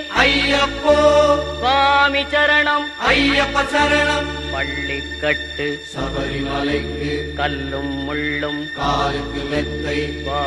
ஐயப்போ. சுவாமி சரணம். ஐயப்ப சரணம். பள்ளிக்கட்டு. சபரிமலைக்கு கல்லும் முள்ளும். காலுக்கு மெத்தை.